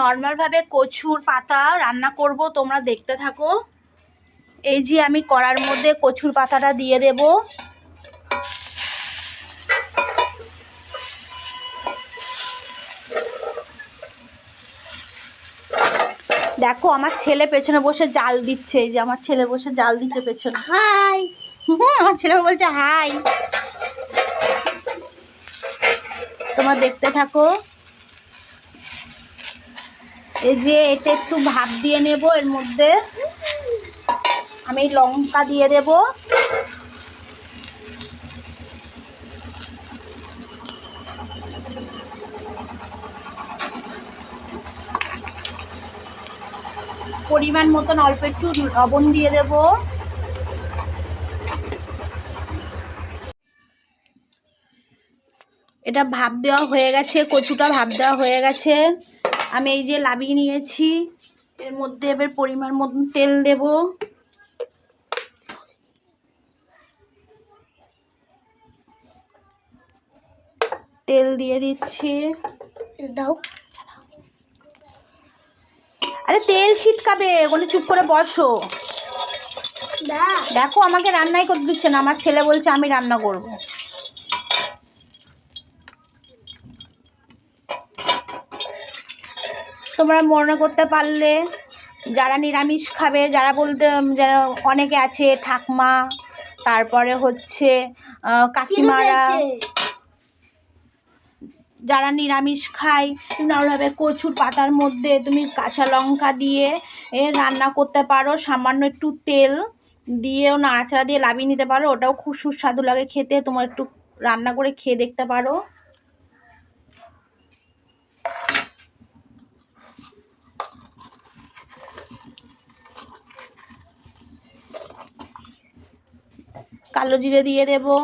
নর্মালভাবে কচুর পাতা রান্না করব তোমরা দেখতে থাকো। এই যে আমি কড়ার মধ্যে কচুর পাতাটা দিয়ে দেব। দেখো আমার ছেলে পেছনে বসে জাল দিচ্ছে এই যে আমার ছেলে বসে জাল দিচ্ছে পেছনে। হাই। আমার ছেলে বলছে হাই। তোমার দেখতে থাকো। এই যে এটা একটু ভাপ দিয়ে নেব, এর মধ্যে আমি লঙ্কা দিয়ে দেব। পরিমাণ মতন অল্প একটু লবণ দিয়ে দেব। এটা ভাপ দেওয়া হয়ে গেছে, কচুটা ভাপ দেওয়া হয়ে গেছে। আমি এই যে লাবিয়ে নিয়েছি। এর মধ্যে এবার পরিমাণ মতন তেল দেব। তেল দিয়ে দিচ্ছি। দাও। আরে তেল ছিটকাবে ওখানে চুপ করে বসো। দেখো আমাকে রান্নাই করতে দিচ্ছে না আমার ছেলে বলছে আমি রান্না করব। তোমরা মনে করতে পারলে যারা নিরামিষ খাবে যারা বলতে যারা অনেকে আছে ঠাকমা তারপরে হচ্ছে কাকিমারা যারা নিরামিষ খায় নর্মালভাবে কচুর পাতার মধ্যে তুমি কাঁচা লঙ্কা দিয়ে এ রান্না করতে পারো। সামান্য একটু তেল দিয়েও নাড়াচাড়া দিয়ে লাভিয়ে নিতে পারো। ওটাও খুব সুস্বাদু লাগে খেতে। তোমার একটু রান্না করে খেয়ে দেখতে পারো। কালো জিরে দিয়ে দেবো।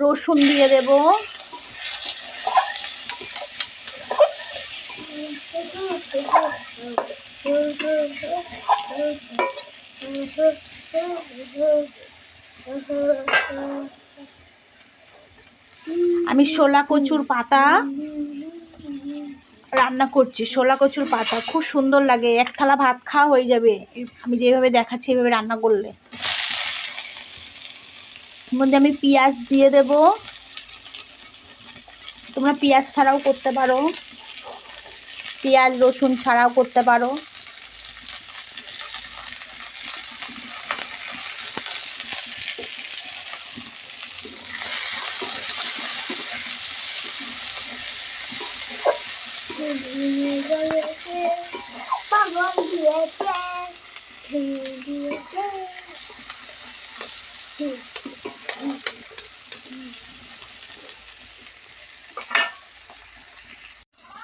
রসুন দিয়ে দেব। আমি শোলা কচুর পাতা রান্না করছি শোলা কচুর পাতা, খুব সুন্দর লাগে, এক থালা ভাত খাওয়া হয়ে যাবে। আমি যেভাবে দেখাচ্ছি এইভাবে রান্না করলে। মধ্যে আমি পেঁয়াজ দিয়ে দেব। তোমরা পেঁয়াজ ছাড়াও করতে পারো। পেঁয়াজ, রসুন ছাড়াও করতে পারো।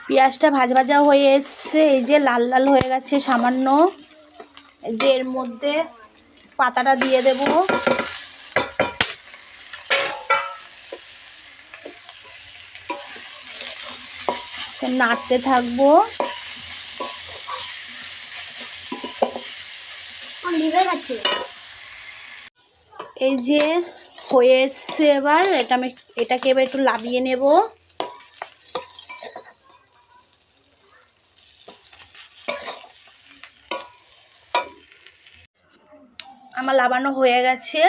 পেঁয়াজটা ভাজা ভাজা হয়ে এসছে, এই যে লাল লাল হয়ে গেছে সামান্য। যে এর মধ্যে পাতাটা দিয়ে দেব। নাড়তে থাকব। এই যে হয়ে এসছে এবার, এটা আমি এটাকে এবার একটু লাবিয়ে নেব। আমার লাবানো হয়ে গেছে।